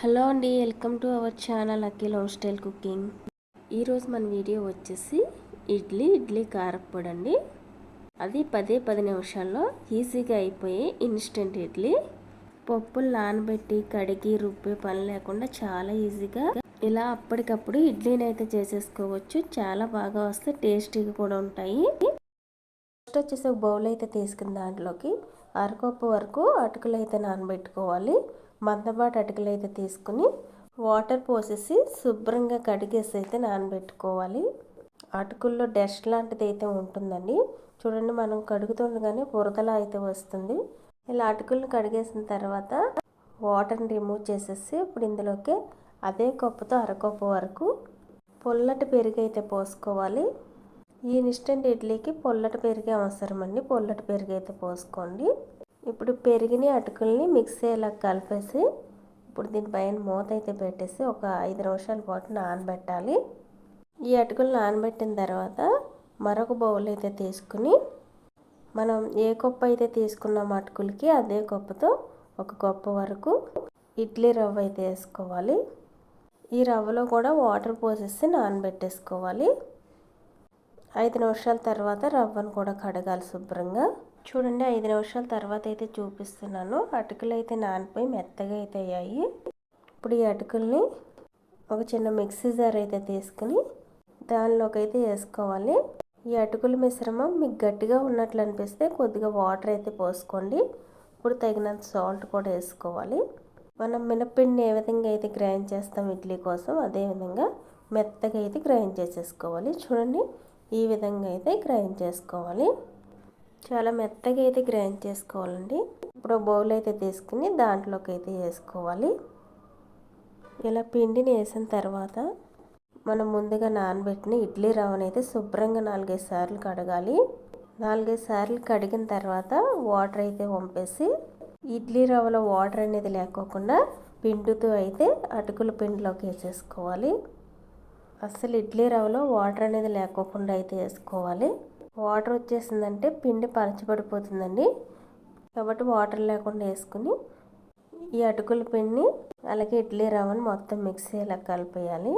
Hello అండి welcome to our channel Akhil home style cooking. ఈరోజు మన వీడియో వచ్చేసి ఇడ్లీ ఇడ్లీ కారప్పొడి అండి అది పదే పది నిమిషాల్లో ఈజీగా అయిపోయి ఇన్స్టెంట్ ఇడ్లీ. పప్పులు నానబెట్టి కడిగి రుబ్బే పని లేకుండా చాలా ఈజీగా. ఇలా అప్పటికప్పుడు ఇడ్లీని అయితే చేసేసుకోవచ్చు. చాలా బాగా వస్తే టేస్టీగా కూడా ఉంటాయి. ఫస్ట్ వచ్చేసి ఒక బౌల్ అయితే తీసుకుని దాంట్లోకి అరకప్పు వరకు అటుకులు అయితే నానబెట్టుకోవాలి. మందపాటి అటుకులు అయితే తీసుకుని వాటర్ పోసేసి శుభ్రంగా కడిగేసి అయితే నానబెట్టుకోవాలి. అటుకుల్లో డస్ట్ లాంటిది అయితే ఉంటుందండి. చూడండి మనం కడుగుతుండగానే బురదలా అయితే వస్తుంది. ఇలా అటుకులను కడిగేసిన తర్వాత వాటర్ని రిమూవ్ చేసేసి ఇప్పుడు ఇందులోకి అదే కప్పుతో అరకప్పు వరకు పొల్లటి పెరుగు అయితే పోసుకోవాలి. ఈ ఇన్స్టెంట్ ఇడ్లీకి పొల్లటి పెరుగే అవసరం అండి పొల్లటి పెరుగు అయితే పోసుకోండి. ఇప్పుడు పెరిగిన అటుకుల్ని మిక్స్ అయ్యేలా కలిపేసి ఇప్పుడు దీనిపైన మూత అయితే పెట్టేసి ఒక ఐదు నిమిషాల పాటు నానబెట్టాలి. ఈ అటుకులు నానబెట్టిన తర్వాత మరొక బౌల్ అయితే తీసుకుని మనం ఏ కప్పు అయితే తీసుకున్నాం అటుకులకి అదే కప్పుతో ఒక కప్పు వరకు ఇడ్లీ రవ్వ అయితే వేసుకోవాలి. ఈ రవ్వలో కూడా వాటర్ పోసేసి నానబెట్టేసుకోవాలి. ఐదు నిమిషాల తర్వాత రవ్వను కూడా కడగాలి శుభ్రంగా. చూడండి ఐదు నిమిషాల తర్వాత అయితే చూపిస్తున్నాను. అటుకులు అయితే నానిపోయి మెత్తగా అయితే అయ్యాయి. ఇప్పుడు ఈ అటుకుల్ని ఒక చిన్న మిక్సీ జార్ అయితే తీసుకుని దానిలోకి అయితే వేసుకోవాలి. ఈ అటుకుల మిశ్రమం మీకు గట్టిగా ఉన్నట్లు అనిపిస్తే కొద్దిగా వాటర్ అయితే పోసుకోండి. ఇప్పుడు తగినంత సాల్ట్ కూడా వేసుకోవాలి. మనం మినప్పిండిని ఏ విధంగా అయితే గ్రైండ్ చేస్తాం ఇడ్లీ కోసం అదే విధంగా మెత్తగా అయితే గ్రైండ్ చేసేసుకోవాలి. చూడండి ఈ విధంగా అయితే గ్రైండ్ చేసుకోవాలి. చాలా మెత్తగా అయితే గ్రైండ్ చేసుకోవాలండి. ఇప్పుడు బౌల్ అయితే తీసుకుని దాంట్లోకి అయితే వేసుకోవాలి. ఇలా పిండిని వేసిన తర్వాత మనం ముందుగా నానబెట్టిన ఇడ్లీ రవ్వని అయితే శుభ్రంగా నాలుగైదు సార్లు కడగాలి. నాలుగైదు సార్లు కడిగిన తర్వాత వాటర్ అయితే వంపేసి ఇడ్లీ రవ్వలో వాటర్ అనేది లేకోకుండా పిండితో అయితే అటుకుల పిండిలోకి వేసేసుకోవాలి. అసలు ఇడ్లీ రవ్వలో వాటర్ అనేది లేకోకుండా అయితే వేసుకోవాలి. వాటర్ వచ్చేసిందంటే పిండి పలచబడిపోతుందండి కాబట్టి వాటర్ లేకుండా వేసుకుని ఈ అటుకుల పిండిని అలాగే ఇడ్లీ రవ్వని మొత్తం మిక్సీ ఇలా కలిపేయాలి.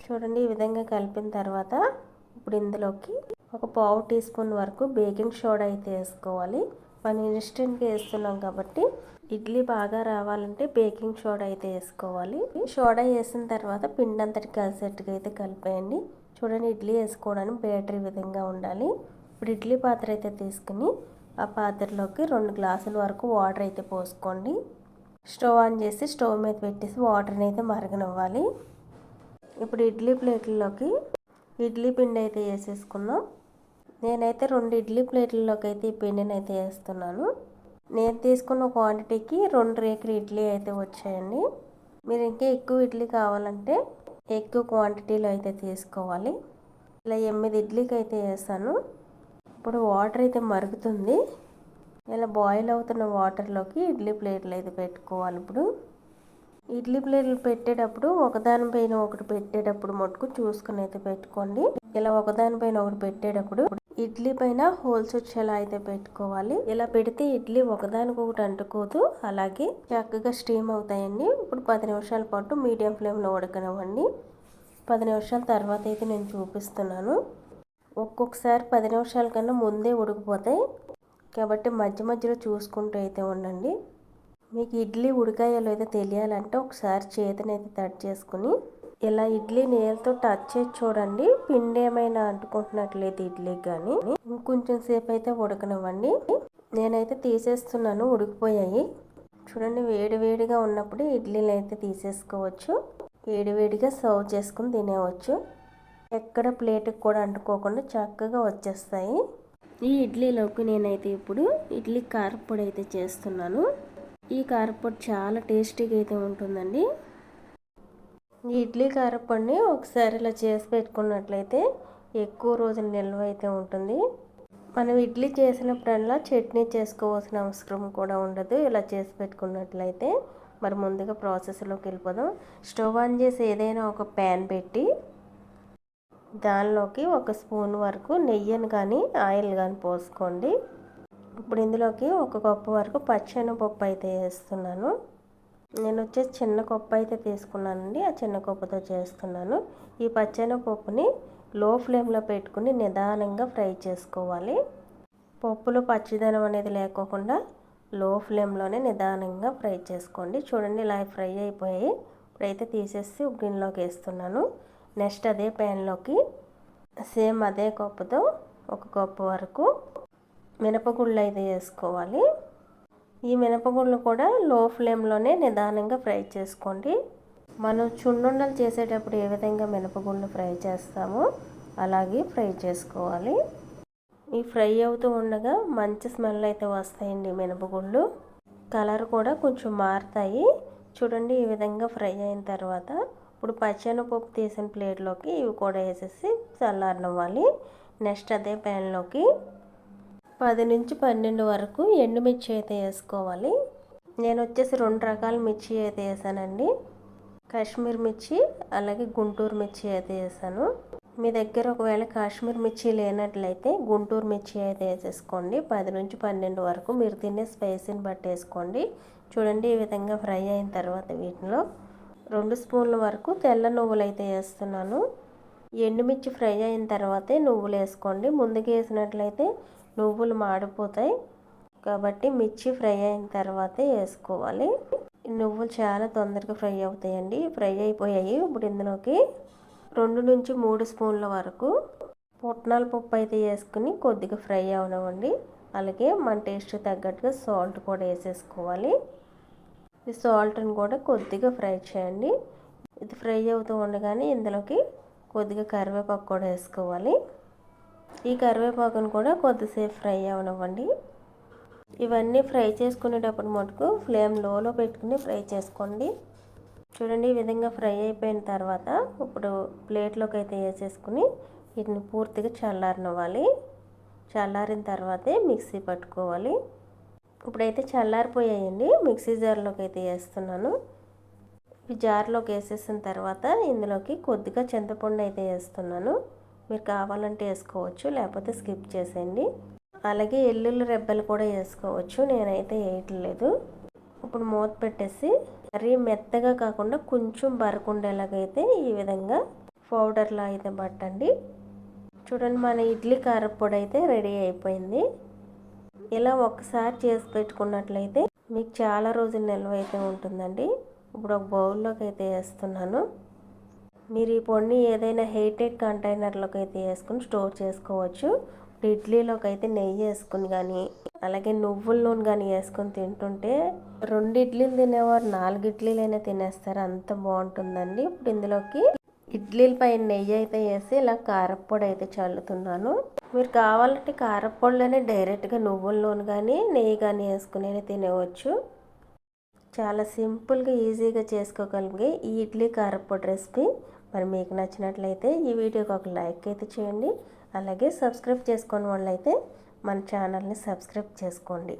చూడండి ఈ విధంగా కలిపిన తర్వాత ఇప్పుడు ఇందులోకి ఒక పావు టీ స్పూన్ వరకు బేకింగ్ సోడా అయితే వేసుకోవాలి. మనం ఇన్స్టెంట్గా వేస్తున్నాం కాబట్టి ఇడ్లీ బాగా రావాలంటే బేకింగ్ సోడా అయితే వేసుకోవాలి. సోడా వేసిన తర్వాత పిండి అంతటి కలిసేట్టుగా అయితే కలిపేయండి. చూడండి ఇడ్లీ వేసుకోవడానికి బ్యాటరీ విధంగా ఉండాలి. ఇప్పుడు ఇడ్లీ పాత్ర అయితే తీసుకుని ఆ పాత్రలోకి రెండు గ్లాసుల వరకు వాటర్ అయితే పోసుకోండి. స్టవ్ ఆన్ చేసి స్టవ్ మీద పెట్టేసి వాటర్ని అయితే మరగనివ్వాలి. ఇప్పుడు ఇడ్లీ ప్లేట్లలోకి ఇడ్లీ పిండి అయితే వేసేసుకుందాం. నేనైతే రెండు ఇడ్లీ ప్లేట్లలోకి అయితే ఈ పిండిని అయితే వేస్తున్నాను. నేను తీసుకున్న క్వాంటిటీకి రెండు రేకులు ఇడ్లీ అయితే వచ్చాయండి. మీరు ఇంకా ఎక్కువ ఇడ్లీ కావాలంటే ఎక్కువ క్వాంటిటీలో అయితే తీసుకోవాలి. ఇలా ఎనిమిది ఇడ్లీకి అయితే వేసాను. ఇప్పుడు వాటర్ అయితే మరుగుతుంది. ఇలా బాయిల్ అవుతున్న వాటర్లోకి ఇడ్లీ ప్లేట్లు అయితే పెట్టుకోవాలి ఇప్పుడు. ఇడ్లీ ప్లేట్లు పెట్టేటప్పుడు ఒకదానిపైన ఒకటి పెట్టేటప్పుడు మటుకు చూసుకుని అయితే పెట్టుకోండి. ఇలా ఒకదానిపైన ఒకటి పెట్టేటప్పుడు ఇడ్లీ పైన హోల్స్ వచ్చేలా అయితే పెట్టుకోవాలి ఇలా పెడితే ఇడ్లీ ఒకదానికొకటి అంటుకోదు అలాగే చక్కగా స్టీమ్ అవుతాయండి. ఇప్పుడు పది నిమిషాల పాటు మీడియం ఫ్లేమ్లో ఉడకనివ్వండి. పది నిమిషాల తర్వాత అయితే నేను చూపిస్తున్నాను. ఒక్కొక్కసారి పది నిమిషాల కన్నా ముందే ఉడికిపోతాయి. కాబట్టి మధ్య మధ్యలో చూసుకుంటూ అయితే ఉండండి. మీకు ఇడ్లీ ఉడికాయో లేదో తెలియాలంటే ఒకసారి చేతిని అయితే తడి చేసుకుని ఇలా ఇడ్లీ నేలతో టచ్ చేసి చూడండి. పిండి ఏమైనా అంటుకుంటున్నట్లయితే ఇడ్లీకి కానీ ఇంకొంచెం సేపు అయితే ఉడకనివ్వండి. నేనైతే తీసేస్తున్నాను ఉడికిపోయాయి. చూడండి వేడివేడిగా ఉన్నప్పుడు ఇడ్లీలు అయితే తీసేసుకోవచ్చు. వేడివేడిగా సర్వ్ చేసుకుని తినేవచ్చు ఎక్కడ ప్లేట్కి కూడా అంటుకోకుండా చక్కగా వచ్చేస్తాయి. ఈ ఇడ్లీలోకి నేనైతే ఇప్పుడు ఇడ్లీ కారపొడి అయితే చేస్తున్నాను. ఈ కారపొడి చాలా టేస్టీగా అయితే ఉంటుందండి. ఈ ఇడ్లీ కారపొడిని ఒకసారి ఇలా చేసి పెట్టుకున్నట్లయితే ఎక్కువ రోజులు నిల్వ అయితే ఉంటుంది. మనం ఇడ్లీ చేసినప్పుడల్లా చట్నీ చేసుకోవాల్సిన అవసరం కూడా ఉండదు. ఇలా చేసి పెట్టుకున్నట్లయితే మరి ముందుగా ప్రాసెస్లోకి వెళ్ళిపోదాం. స్టవ్ ఆన్ చేసి ఏదైనా ఒక ప్యాన్ పెట్టి దానిలోకి ఒక స్పూన్ వరకు నెయ్యిని కానీ ఆయిల్ కానీ పోసుకోండి. ఇప్పుడు ఇందులోకి ఒక కప్పు వరకు పచ్చెనపప్పు అయితే వేస్తున్నాను. నేను వచ్చేసి చిన్న కప్పు అయితే తీసుకున్నానండి. ఆ చిన్న కప్పుతో చేస్తున్నాను. ఈ పచ్చెనపప్పుని లో ఫ్లేమ్లో పెట్టుకుని నిదానంగా ఫ్రై చేసుకోవాలి. పప్పులో పచ్చిదనం అనేది లేకోకుండా లో ఫ్లేమ్లోనే నిదానంగా ఫ్రై చేసుకోండి. చూడండి ఇలా ఫ్రై అయిపోయాయి ఇప్పుడైతే తీసేసి గిన్నెలోకి వేస్తున్నాను. నెక్స్ట్ అదే ప్యాన్లోకి సేమ్ అదే కప్పుతో ఒక కప్పు వరకు మినపగుళ్ళు అయితే వేసుకోవాలి. ఈ మినపగుళ్ళు కూడా లో ఫ్లేమ్లోనే నిదానంగా ఫ్రై చేసుకోండి. మనం చున్నుండలు చేసేటప్పుడు ఏ విధంగా మినపగుళ్ళు ఫ్రై చేస్తామో అలాగే ఫ్రై చేసుకోవాలి. ఈ ఫ్రై అవుతూ ఉండగా మంచి స్మెల్ అయితే వస్తాయండి మినపగుళ్ళు కలర్ కూడా కొంచెం మారుతాయి. చూడండి ఈ విధంగా ఫ్రై అయిన తర్వాత ఇప్పుడు పచ్చెనపప్పు తీసిన ప్లేట్లోకి ఇవి కూడా వేసేసి చల్లారనివ్వాలి. నెక్స్ట్ అదే ప్యాన్లోకి పది నుంచి పన్నెండు వరకు ఎండుమిర్చి అయితే వేసుకోవాలి. నేను వచ్చేసి రెండు రకాల మిర్చి అయితే వేసానండి. కాశ్మీర్ మిర్చి అలాగే గుంటూరు మిర్చి అయితే వేసాను. మీ దగ్గర ఒకవేళ కాశ్మీర్ మిర్చి లేనట్లయితే గుంటూరు మిర్చి అయితే వేసేసుకోండి. పది నుంచి పన్నెండు వరకు మీరు తినే స్పైసీని బట్టి వేసుకోండి. చూడండి ఈ విధంగా ఫ్రై అయిన తర్వాత వీటిలో రెండు స్పూన్ల వరకు తెల్ల నువ్వులు అయితే వేస్తున్నాను. ఎండుమిర్చి ఫ్రై అయిన తర్వాతే నువ్వులు వేసుకోండి. ముందుకు వేసినట్లయితే నువ్వులు మాడిపోతాయి. కాబట్టి మిర్చి ఫ్రై అయిన తర్వాతే వేసుకోవాలి. నువ్వులు చాలా తొందరగా ఫ్రై అవుతాయండి. ఫ్రై అయిపోయాయి. ఇప్పుడు ఇందులోకి రెండు నుంచి మూడు స్పూన్ల వరకు పుట్నాల పప్పు అయితే వేసుకుని కొద్దిగా ఫ్రై అవనివ్వండి. అలాగే మన టేస్ట్ తగ్గట్టుగా సాల్ట్ కూడా వేసేసుకోవాలి. ఈ సాల్ట్ని కూడా కొద్దిగా ఫ్రై చేయండి. ఇది ఫ్రై అవుతూ ఉండగానే ఇందులోకి కొద్దిగా కరివేపాకు కూడా వేసుకోవాలి. ఈ కరివేపాకును కూడా కొద్దిసేపు ఫ్రై అవనివ్వండి. ఇవన్నీ ఫ్రై చేసుకునేటప్పుడు మటుకు ఫ్లేమ్ లోలో పెట్టుకుని ఫ్రై చేసుకోండి. చూడండి ఈ విధంగా ఫ్రై అయిపోయిన తర్వాత ఇప్పుడు ప్లేట్లోకి అయితే వేసేసుకుని వీటిని పూర్తిగా చల్లారనివ్వాలి. చల్లారిన తర్వాతే మిక్సీ పట్టుకోవాలి. ఇప్పుడైతే చల్లారిపోయాయండి. మిక్సీ జార్లోకి అయితే వేస్తున్నాను. ఈ జార్లోకి వేసేసిన తర్వాత ఇందులోకి కొద్దిగా చింతపండు అయితే వేస్తున్నాను. మీరు కావాలంటే వేసుకోవచ్చు లేకపోతే స్కిప్ చేసేయండి. అలాగే ఎల్లుల్లి రెబ్బలు కూడా వేసుకోవచ్చు నేనైతే వేయట్లేదు. ఇప్పుడు మూత పెట్టేసి మరీ మెత్తగా కాకుండా కొంచెం బరకుండేలాగైతే ఈ విధంగా పౌడర్లో అయితే పట్టండి. చూడండి మన ఇడ్లీ కారపొడి అయితే రెడీ అయిపోయింది. ఇలా ఒక్కసారి చేసి పెట్టుకున్నట్లయితే మీకు చాలా రోజులు నిల్వ అయితే ఉంటుందండి. ఇప్పుడు ఒక బౌల్లోకి అయితే వేస్తున్నాను. మీరు ఈ పొడిని ఏదైనా హెయిటెడ్ కంటైనర్లోకి అయితే వేసుకుని స్టోర్ చేసుకోవచ్చు. ఇడ్లీలోకి అయితే నెయ్యి వేసుకుని కానీ అలాగే నువ్వుల నూనె కానీ వేసుకొని తింటుంటే రెండు ఇడ్లీలు తినేవారు నాలుగు ఇడ్లీలైనా తినేస్తారు. అంత బాగుంటుందండి. ఇప్పుడు ఇందులోకి ఇడ్లీల పైన నెయ్యి అయితే వేసి ఇలా కారప్పొడి అయితే చల్లుతున్నాను. మీరు కావాలంటే కారప్పొడిలోనే డైరెక్ట్గా నువ్వుల నూనె కానీ నెయ్యి కానీ వేసుకుని తినేవచ్చు. చాలా సింపుల్గా ఈజీగా చేసుకోగలిగే ఈ ఇడ్లీ కారప్పొడి రెసిపీ. మరి మీకు నచ్చినట్లయితే ఈ వీడియోకి ఒక లైక్ అయితే చేయండి. అలాగే సబ్స్క్రైబ్ చేసుకోని వాళ్ళైతే మన ఛానల్ని సబ్స్క్రైబ్ చేసుకోండి.